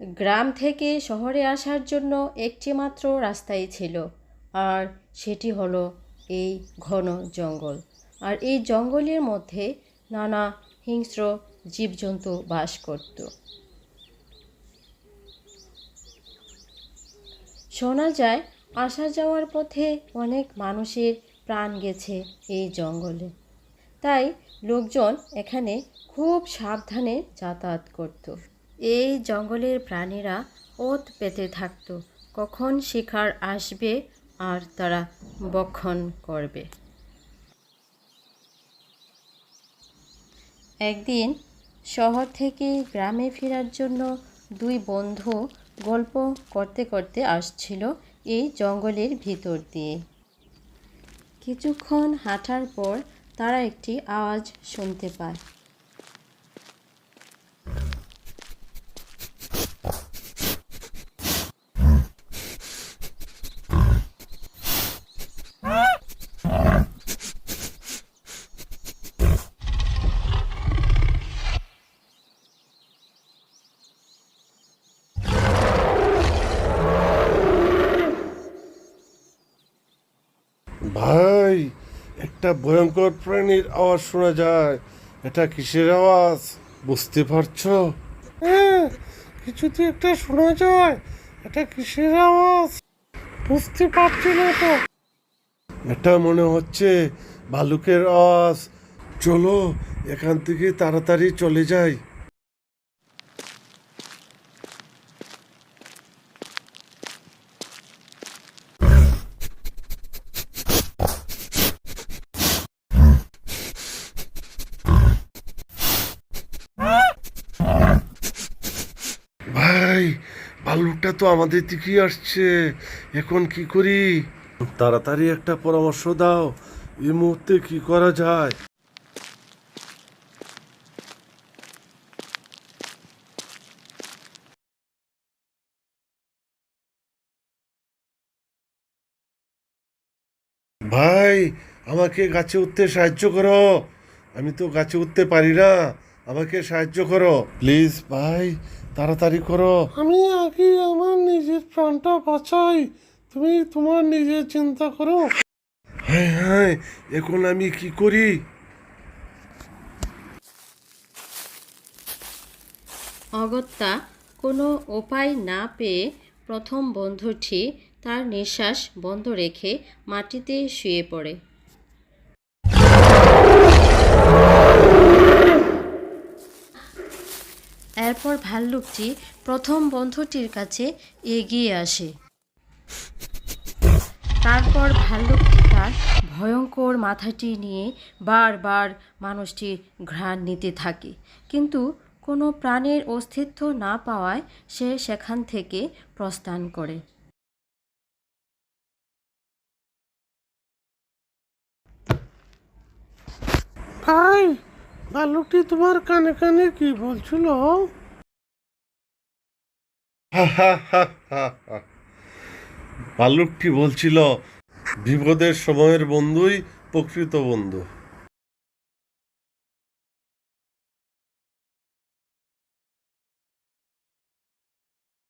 গ্রাম থেকে শহরে আসার জন্য একটি মাত্র রাস্তাই ছিল, আর সেটি হলো এই ঘন জঙ্গল। আর এই জঙ্গলের মধ্যে নানা হিংস্র জীবজন্তু বাস করত। শোনা যায়, আসা যাওয়ার পথে অনেক মানুষের প্রাণ গেছে এই জঙ্গলে। তাই লোকজন এখানে খুব সাবধানে যাতায়াত করত। এই জঙ্গলের প্রাণীরা ওত পেতে থাকত। কখন শিকার আসবে আর তারা বক্ষণ করবে। একদিন শহর থেকে গ্রামে ফেরার জন্য দুই বন্ধু গল্প করতে করতে আসছিল এই জঙ্গলের ভিতর দিয়ে। কিছুক্ষণ হাঁটার পর তারা একটি আওয়াজ শুনতে পায়। ভাই, একটা ভয়ঙ্কর প্রাণীর আওয়াজ শোনা যায়। এটা কিসের আওয়াজ? বুঝতে পারছ? হ্যাঁ কিছু তো একটা শোনা যায়। এটা কিসের আওয়াজ? বুঝতে পারছি না তো এটা মনে হচ্ছে ভালুকের আওয়াজ। চলো, এখান থেকে তাড়াতাড়ি চলে যাই ভাই ভাল্লুকটা তো আমাদের দিকেই আসছে। এখন কি করি? তাড়াতাড়ি একটা পরামর্শ দাও। এই মুহূর্তে কি করা যায়? ভাই, আমাকে গাছে উঠতে সাহায্য করো। আমি তো গাছে উঠতে পারি না। আমাকে সাহায্য করো। প্লিজ, ভাই। তাড়াতাড়ি করো। আমি আগে আমার নিজের প্রাণটা বাঁচাই। তুমি তোমার নিজের চিন্তা করো। হ্যাঁ হ্যাঁ এখন আমি কি করি? অগত্যা কোনো উপায় না পেয়ে প্রথম বন্ধুটি তার নিঃশ্বাস বন্ধ রেখে মাটিতে শুয়ে পড়ে। এরপর ভাল্লুকটি প্রথম বন্ধুটির কাছে এগিয়ে আসে। তারপর ভাল্লুকটি তার ভয়ঙ্কর মাথাটি নিয়ে বারবার মানুষটির ঘ্রাণ নিতে থাকে। কিন্তু কোনো প্রাণের অস্তিত্ব না পাওয়ায় সে সেখান থেকে প্রস্থান করে। ভাই ভালুকটি তোমার কানে কানে কি বলছিল? ভালুকটি বলছিল বিপদের সময়ের বন্ধুই প্রকৃত বন্ধু।